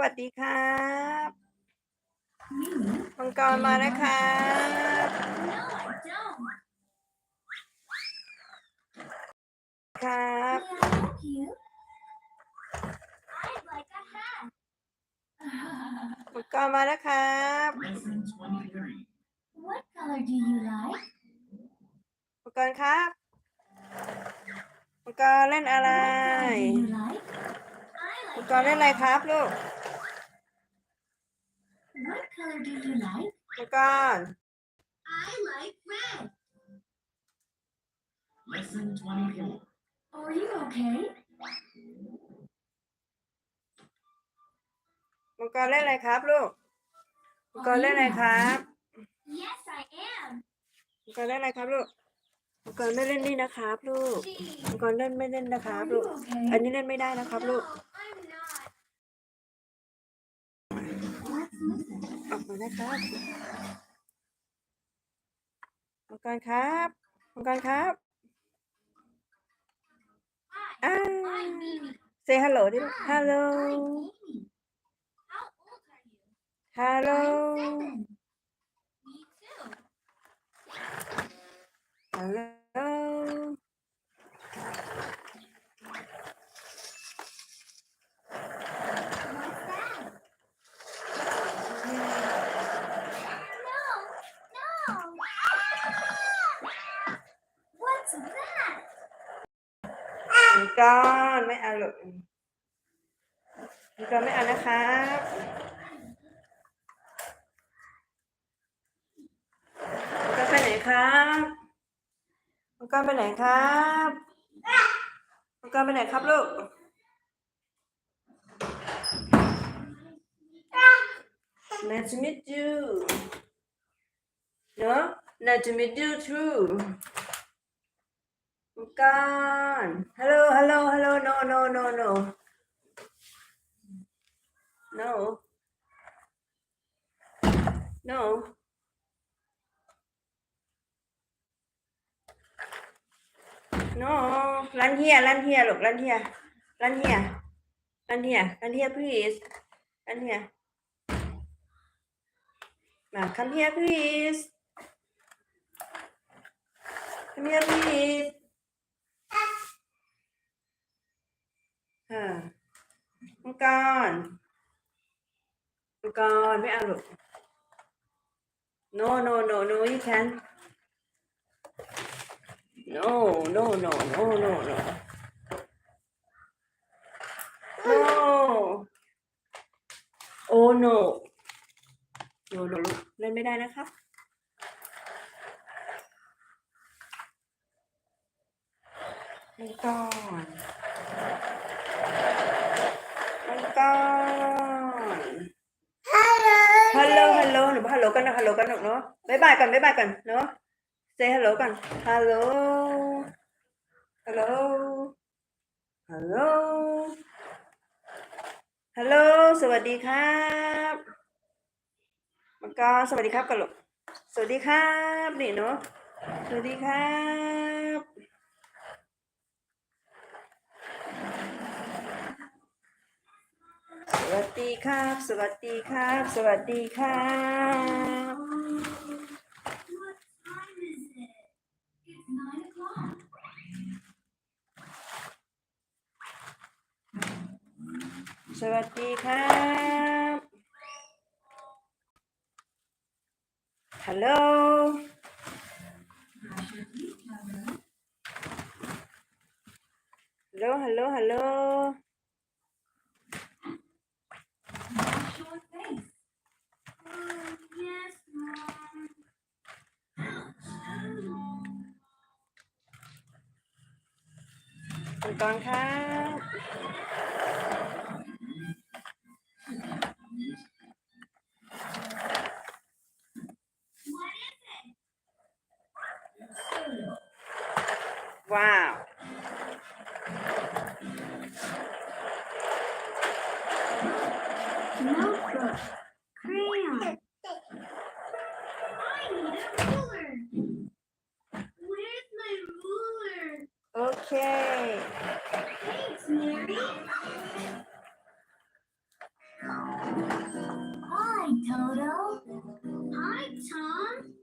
วัสดีครับมังกรมาแล้วครับ No, I don't. ครับ May I help you? I'd like a hat. มังกรมาแล้วครับ Lesson 23. what color do you like? มังกรครับมังกรเล่นอะไร What color do you like? I มัง like กรเล่นอะไรครับลูก What color do you like? มังกร I like red. Lesson 24. Are you okay? มังกรเล่นอะไรครับลูก มังกรเล่นอะไรครับ Yes, I am. มังกรเล่นอะไรครับลูก มังกรไม่เล่นนี่นะครับลูก Gee, มังกรเล่นไม่เล่นนะครับ are ลู you ก okay? อันนี้เล่นไม่ได้นะครับลู No, ก I'm ออกมานะครับมังกรครับมังกรครับอ่า say hello ดิลูก hello hello ฮัลโหล มังกรไม่เอาลูกมังกรไม่เอานะครับมังกรไปไหนครับมังกรไปไหนครับมังกรไปไหนครับลูก Nice to meet you. No? Nice to meet you too. กันฮัลโหลฮัลโหลฮัลโหล no no no no no no โนรันเฮียรันเฮียลูกรันเฮียรันเฮียรันเฮียรันเฮีย please รันเฮียมา come here please come here please ค่ะมังกรมังกรไม่เอาหรอก no no no no you can no no no no no no no oh no no no เล่นไม่ได้นะครับมังกรมังกรฮัลโหล ฮัล โหลหนูฮัลโหลกันนะฮัลโหลกันหนูเนาะบ๊ายบายกันบ๊ายบายกันเนาะเซฮัลโหลกันฮัลโหลฮัลโหลฮัลโหลฮัลโหลสวัสดีครับมังกรสวัสดีครับกันลูกสวัสดีครับนี่เนาะสวัสดีครับ วัสดีครับ สวัสดีครับ สวัสดีครับสวัสดีครับฮัลโหลฮัลโหลฮัลโหลฮัลโหล Wash your face. Oh, yes, Mom. มังกรครับ What is it? ว้าว Crayon. I need a ruler. Where's my ruler? Okay. Thanks, Mary. Hi, Toto. Hi, Tom.